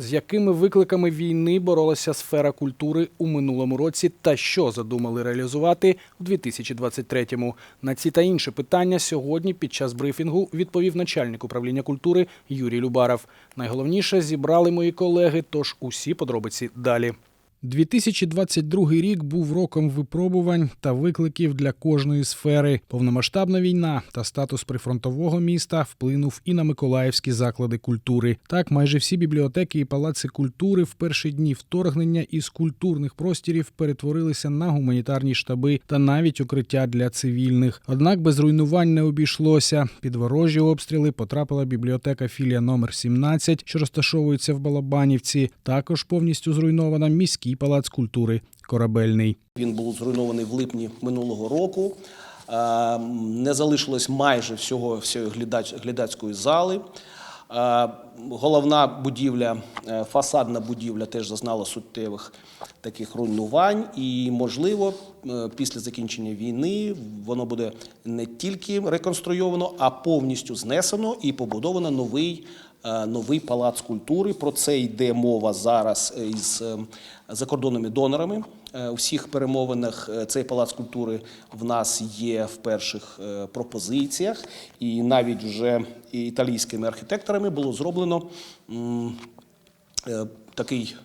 З якими викликами війни боролася сфера культури у минулому році та що задумали реалізувати у 2023-му? На ці та інші питання сьогодні під час брифінгу відповів начальник управління культури Юрій Любаров. Найголовніше зібрали мої колеги, тож усі подробиці далі. 2022 рік був роком випробувань та викликів для кожної сфери. Повномасштабна війна та статус прифронтового міста вплинув і на миколаївські заклади культури. Так, майже всі бібліотеки і палаци культури в перші дні вторгнення із культурних простірів перетворилися на гуманітарні штаби та навіть укриття для цивільних. Однак без руйнувань не обійшлося. Під ворожі обстріли потрапила бібліотека філія номер 17, що розташовується в Балабанівці. Також повністю зруйнована міський палац культури Корабельний. Він був зруйнований в липні минулого року. Е, Не залишилось майже всього всієї глядацької зали. Е, Головна будівля, е, фасадна будівля теж зазнала суттєвих таких руйнувань, і можливо, після закінчення війни воно буде не тільки реконструйовано, а повністю знесено і побудовано новий. Е, Новий палац культури. Про це йде мова зараз е, із е, закордонними донорами. У всіх перемовинах цей палац культури в нас є в перших пропозиціях, і навіть вже італійськими архітекторами було зроблено такий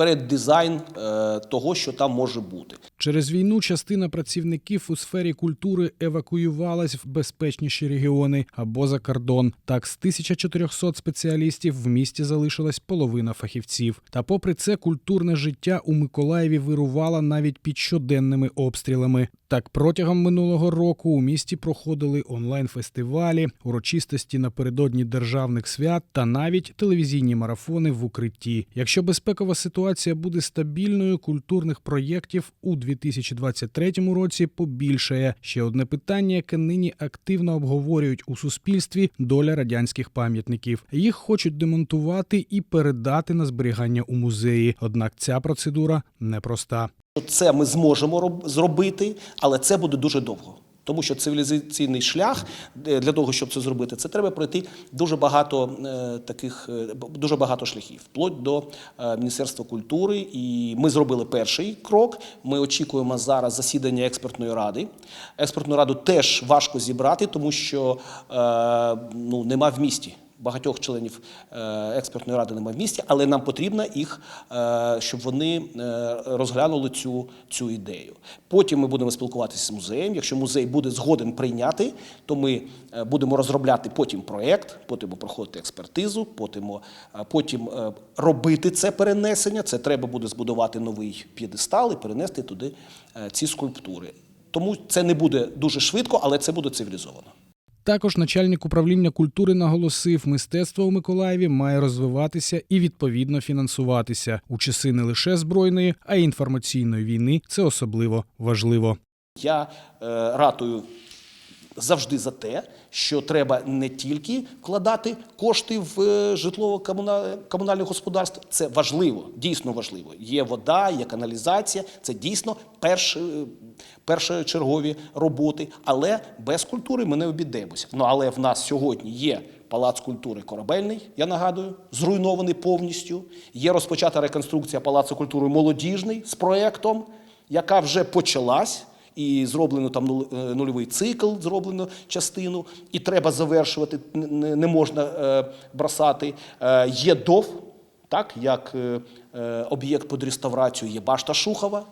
е, переддизайн е, того, що там може бути. Через війну частина працівників у сфері культури евакуювалась в безпечніші регіони або за кордон. Так, з 1400 спеціалістів в місті залишилась половина фахівців. Та, попри це, культурне життя у Миколаєві вирувало навіть під щоденними обстрілами. Так, протягом минулого року у місті проходили онлайн-фестивалі, урочистості напередодні державних свят та навіть телевізійні марафони в укритті. Якщо безпекова ситуація буде стабільною, культурних проєктів у 2023 році побільшає. Ще одне питання, яке нині активно обговорюють у суспільстві доля радянських пам'ятників. Їх хочуть демонтувати і передати на зберігання у музеї. Однак ця процедура непроста. Це ми зможемо зробити, але це буде дуже довго. Тому що цивілізаційний шлях е, для того, щоб це зробити, це треба пройти дуже багато е, таких е, дуже багато шляхів, вплоть до Міністерства культури. І ми зробили перший крок. Ми очікуємо зараз засідання експертної ради. Експертну раду теж важко зібрати, тому що ну, нема в місті. Багатьох членів е, експертної ради немає в місті, але нам потрібно їх, е, щоб вони е, розглянули цю, цю ідею. Потім ми будемо спілкуватися з музеєм. Якщо музей буде згоден прийняти, то ми будемо розробляти потім проєкт, потім проходити експертизу, потім, потім робити це перенесення. Це треба буде збудувати новий п'єдестал і перенести туди ці скульптури. Тому це не буде дуже швидко, але це буде цивілізовано. Також начальник управління культури наголосив, мистецтво у Миколаєві має розвиватися і відповідно фінансуватися у часи не лише збройної, а й інформаційної війни. Це особливо важливо. Я е, ратую завжди за те, що треба не тільки вкладати кошти в е, житлово-комунальне господарство. Це важливо, дійсно важливо. Є вода, є каналізація. Це дійсно перші, першочергові роботи. Але без культури ми не обійдемося. Ну але в нас сьогодні є. Палац культури корабельний, я нагадую, зруйнований повністю. Є розпочата реконструкція палацу культури молодіжний з проєктом, яка вже почалась. І зроблено там е, нульовий цикл, зроблено частину, і треба завершувати, не, можна е, бросати. Е, є ДОВ, так, як об'єкт під реставрацію, є башта Шухова.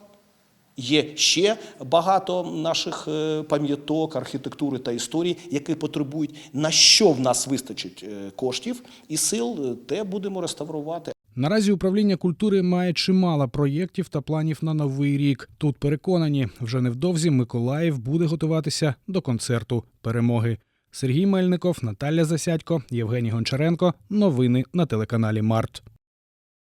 Є ще багато наших пам'яток, архітектури та історії, які потребують, на що в нас вистачить коштів і сил, те будемо реставрувати. Наразі управління культури має чимало проєктів та планів на новий рік. Тут переконані, вже невдовзі Миколаїв буде готуватися до концерту перемоги. Сергій Мельников, Наталя Засядько, Євгеній Гончаренко. Новини на телеканалі Март.